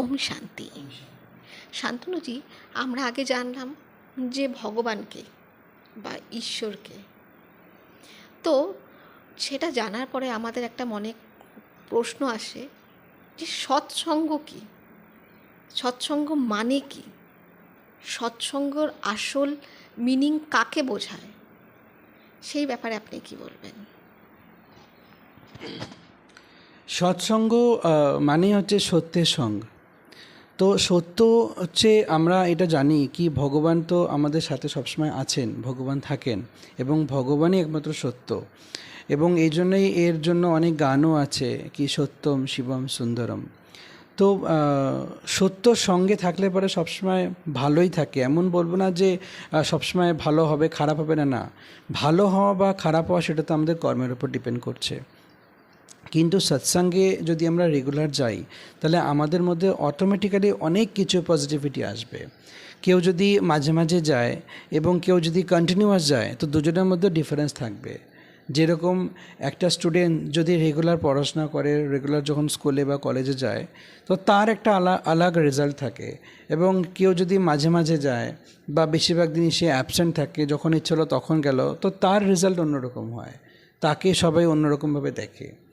ওম শান্তি। শান্তনুজি, আমরা আগে জানলাম যে ভগবানকে বা ঈশ্বরকে। তো সেটা জানার পরে আমাদের একটা মনে প্রশ্ন আসে যে সৎসঙ্গ কী? সৎসঙ্গ মানে কি? সৎসঙ্গর আসল মিনিং কাকে বোঝায়? সেই ব্যাপারে আপনি কি বলবেন? সৎসঙ্গ মানে হচ্ছে সত্যের সঙ্গ। তো সত্য হচ্ছে আমরা এটা জানি কি ভগবান তো আমাদের সাথে সবসময় আছেন, ভগবান থাকেন এবং ভগবানই একমাত্র সত্য। এবং এই জন্যই এর জন্য অনেক গানও আছে কি সত্যম শিবম সুন্দরম। তো সত্য সঙ্গে থাকলে পরে সবসময় ভালোই থাকে। এমন বলব না যে সবসময় ভালো হবে, খারাপ হবে না না। ভালো হওয়া বা খারাপ হওয়া সেটা তো আমাদের কর্মের উপর ডিপেন্ড করছে। কিন্তু সৎসঙ্গে যদি আমরা রেগুলার যাই, তাহলে আমাদের মধ্যে অটোমেটিক্যালি অনেক কিছু পজিটিভিটি আসবে। কেউ যদি মাঝে মাঝে যায় এবং কেউ যদি কন্টিনিউয়াস যায়, তো দুজনের মধ্যে ডিফারেন্স থাকবে। যেরকম একটা স্টুডেন্ট যদি রেগুলার পড়াশোনা করে রেগুলার যখন স্কুলে বা কলেজে যায়, তো তার একটা আলা, আলাগ রেজাল্ট থাকে। এবং কেউ যদি মাঝে মাঝে যায় বা বেশিরভাগ দিনই সে অ্যাবসেন্ট থাকে, যখন ইচ্ছে হলো তখন গেল, তো তার রেজাল্ট অন্যরকম হয়। তাকে সবাই অন্যরকমভাবে দেখে।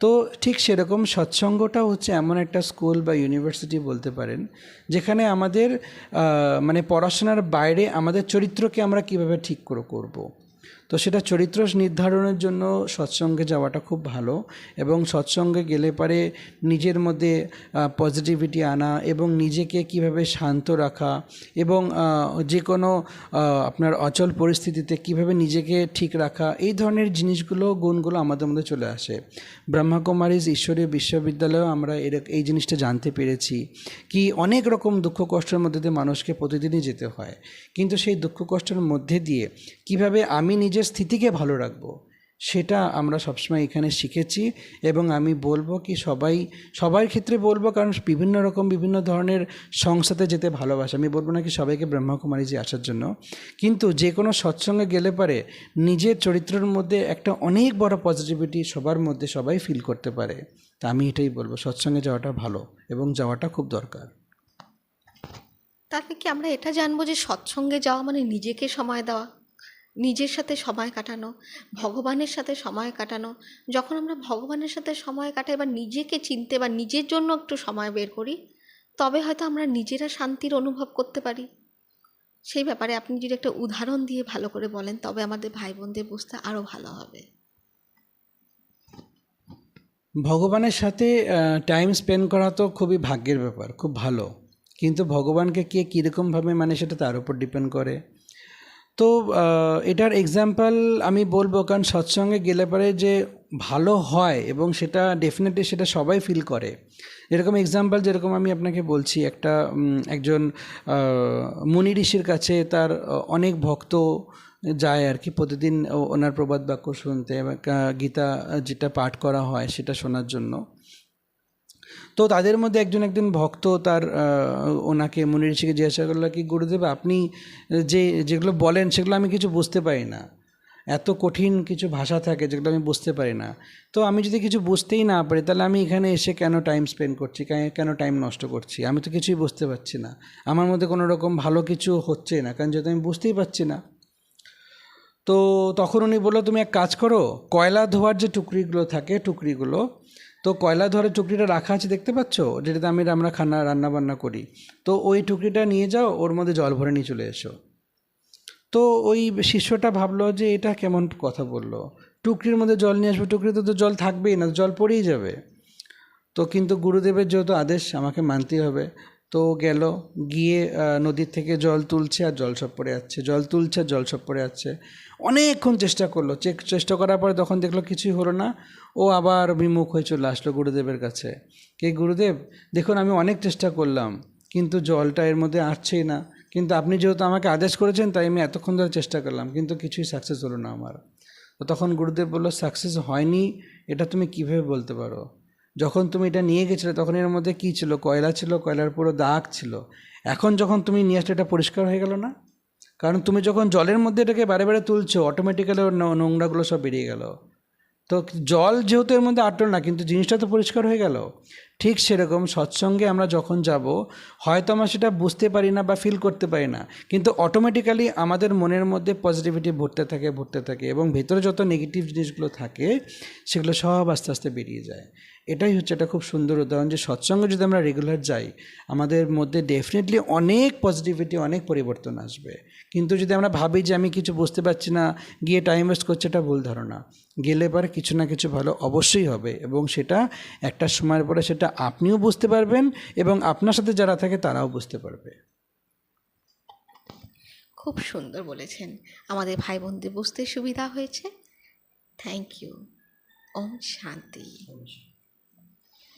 তো ঠিক সেরকম সৎসঙ্গটা হচ্ছে এমন একটা স্কুল বা ইউনিভার্সিটি বলতে পারেন, যেখানে আমাদের মানে পড়াশোনার বাইরে আমাদের চরিত্রকে আমরা কীভাবে ঠিক করে করব। তো সেটা চরিত্র নির্ধারণের জন্য সৎসঙ্গে যাওয়াটা খুব ভালো এবং সৎসঙ্গে গেলে পারে নিজের মধ্যে পজিটিভিটি আনা এবং নিজেকে কীভাবে শান্ত রাখা এবং যে কোনো আপনার অচল পরিস্থিতিতে কীভাবে নিজেকে ঠিক রাখা, এই ধরনের জিনিসগুলো, গুণগুলো আমাদের মধ্যে চলে আসে। ব্রহ্মাকুমারীজ ঈশ্বরীয় বিশ্ববিদ্যালয়েও আমরা এই জিনিসটা জানতে পেরেছি কি অনেক রকম দুঃখ কষ্টের মধ্যে দিয়ে মানুষকে প্রতিদিনই যেতে হয়। কিন্তু সেই দুঃখ কষ্টের মধ্যে দিয়ে কীভাবে আমি নিজের স্থিতিকে ভালো রাখব, সেটা আমরা সবসময় এখানে শিখেছি এবং আমি বলব কি সবাই, সবার ক্ষেত্রে বলব কারণ বিভিন্ন রকম বিভিন্ন ধরনের সংস্থাতে যেতে ভালোবাসে। আমি বলব না কি সবাইকে ব্রহ্মকুমারীজি আসার জন্য, কিন্তু যে কোনো সৎসঙ্গে গেলে পারে নিজের চরিত্রের মধ্যে একটা অনেক বড় পজিটিভিটি সবার মধ্যে সবাই ফিল করতে পারে। তা আমি এটাই বলব, সৎসঙ্গে যাওয়াটা ভালো এবং যাওয়াটা খুব দরকার। তাহলে কি আমরা এটা জানব যে সৎসঙ্গে যাওয়া মানে নিজেকে সময় দেওয়া? নিজের সাথে সময় কাটানো, ভগবানের সাথে সময় কাটানো। যখন আমরা ভগবানের সাথে সময় কাটাই বা নিজেকে চিনতে বা নিজের জন্য একটু সময় বের করি, তবে হয়তো আমরা নিজেরা শান্তির অনুভব করতে পারি। সেই ব্যাপারে আপনি যদি একটা উদাহরণ দিয়ে ভালো করে বলেন, তবে আমাদের ভাই বোনদের বুঝতে আরও ভালো হবে। ভগবানের সাথে টাইম স্পেন্ড করা তো খুবই ভাগ্যের ব্যাপার, খুব ভালো। কিন্তু ভগবানকে কে কীরকমভাবে মানে সেটা তার উপর ডিপেন্ড করে। তো এটার এক্সাম্পল আমি বলব, কারণ সৎসঙ্গে গেলে পরে যে ভালো হয় এবং সেটা ডেফিনেটলি সেটা সবাই ফিল করে। যেরকম এক্সাম্পল যেরকম আমি আপনাকে বলছি, একটা একজন মুনি ঋষির কাছে তার অনেক ভক্ত যায় আর কি, প্রতিদিন ওনার প্রবাদ বাক্য শুনতে গীতা যেটা পাঠ করা হয় সেটা শোনার জন্য। তো তাদের মধ্যে একজন একদিন ভক্ত তার ওনাকে মুনি ঋষিকে জিজ্ঞাসা করল, কি গুরুদেব, আপনি যে, যেগুলো বলেন সেগুলো আমি কিছু বুঝতে পারি না। এত কঠিন কিছু ভাষা থাকে যেগুলো আমি বুঝতে পারি না। তো আমি যদি কিছু বুঝতেই না পারি, তাহলে আমি এখানে এসে কেন টাইম স্পেন্ড করছি? কেন টাইম নষ্ট করছি? আমি তো কিছুই বুঝতে পারছি না। আমার মধ্যে কোনো রকম ভালো কিছু হচ্ছে না, কারণ যেহেতু আমি বুঝতেই পারছি না। তো তখন উনি বলল, তুমি এক কাজ করো, কয়লা ধোয়ার যে টুকরিগুলো থাকে, টুকরিগুলো তো কয়লা ধরে টুকরিটা রাখা আছে দেখতে পাচ্ছ? যেটাতে আমি আমরা খানা রান্না বান্না করি। তো ওই টুকরিটা নিয়ে যাও, ওর মধ্যে জল ভরে নিয়ে চলে এসো। তো ওই শিষ্যটা ভাবলো যে এটা কেমন কথা বলল। টুকরির মধ্যে জল নিয়ে আসবে, টুকরিতে তো জল থাকবেই, না জল পড়েই যাবে। তো কিন্তু গুরুদেবের যেহেতু আদেশ, আমাকে মানতেই হবে। তো গেল, গিয়ে নদীর থেকে জল তুলছে আর জল সব পড়ে যাচ্ছে। জল তুলছে আর জল সব পড়ে যাচ্ছে। অনেকক্ষণ চেষ্টা করল। চেক, চেষ্টা করার পরে তখন দেখল কিছুই হলো না। ও আবার বিমুখ হয়ে চলে আসলো গুরুদেবের কাছে। কে গুরুদেব? দেখুন, আমি অনেক চেষ্টা করলাম, কিন্তু জলটা এর মধ্যে আসছেই না। কিন্তু আপনি যেহেতু আমাকে আদেশ করেছেন, তাই আমি এতক্ষণ ধরে চেষ্টা করলাম, কিন্তু কিছুই সাকসেস হলো না আমার। তো তখন গুরুদেব বলল সাকসেস হয়নি? এটা তুমি কীভাবে বলতে পারো? যখন তুমি এটা নিয়ে গেছিলে, তখন এর মধ্যে কী ছিল? কয়লা ছিল? কয়লার পুরো দাগ ছিল। এখন যখন তুমি নিয়ে আসলে এটা পরিষ্কার হয়ে গেল না? কারণ তুমি যখন জলের মধ্যে এটাকে বারে বারে তুলছো অটোমেটিক্যালি ওর নোংরাগুলো সব বেরিয়ে গেল। তো জল যেহেতু এর মধ্যে আটল না, কিন্তু জিনিসটা তো পরিষ্কার হয়ে গেল। ঠিক সেরকম সৎসঙ্গে আমরা যখন যাব, হয়তো আমরা সেটা বুঝতে পারি না বা ফিল করতে পারি না। কিন্তু অটোমেটিক্যালি আমাদের মনের মধ্যে পজিটিভিটি ভরতে থাকে ভরতে থাকে এবং ভেতরে যত নেগেটিভ জিনিসগুলো থাকে, সেগুলো সব আস্তে আস্তে বেরিয়ে যায়। এটাই হচ্ছে একটা খুব সুন্দর উদাহরণ যে সৎসঙ্গে যদি আমরা রেগুলার যাই, আমাদের মধ্যে ডেফিনেটলি অনেক পজিটিভিটি অনেক পরিবর্তন আসবে। কিন্তু যদি আমরা ভাবি যে আমি কিছু বুঝতে পারছি না, গিয়ে টাইম ওয়েস্ট করছে, এটা ভুল ধারণা। গেলে পরে কিছু না কিছু ভালো অবশ্যই হবে এবং সেটা একটা সময়ের পরে সেটা আপনিও বুঝতে পারবেন এবং আপনার সাথে যারা থাকে তারাও বুঝতে পারবে। খুব সুন্দর বলেছেন। আমাদের ভাই বোনদের বুঝতে সুবিধা হয়েছে। থ্যাংক ইউ ওম শান্তি।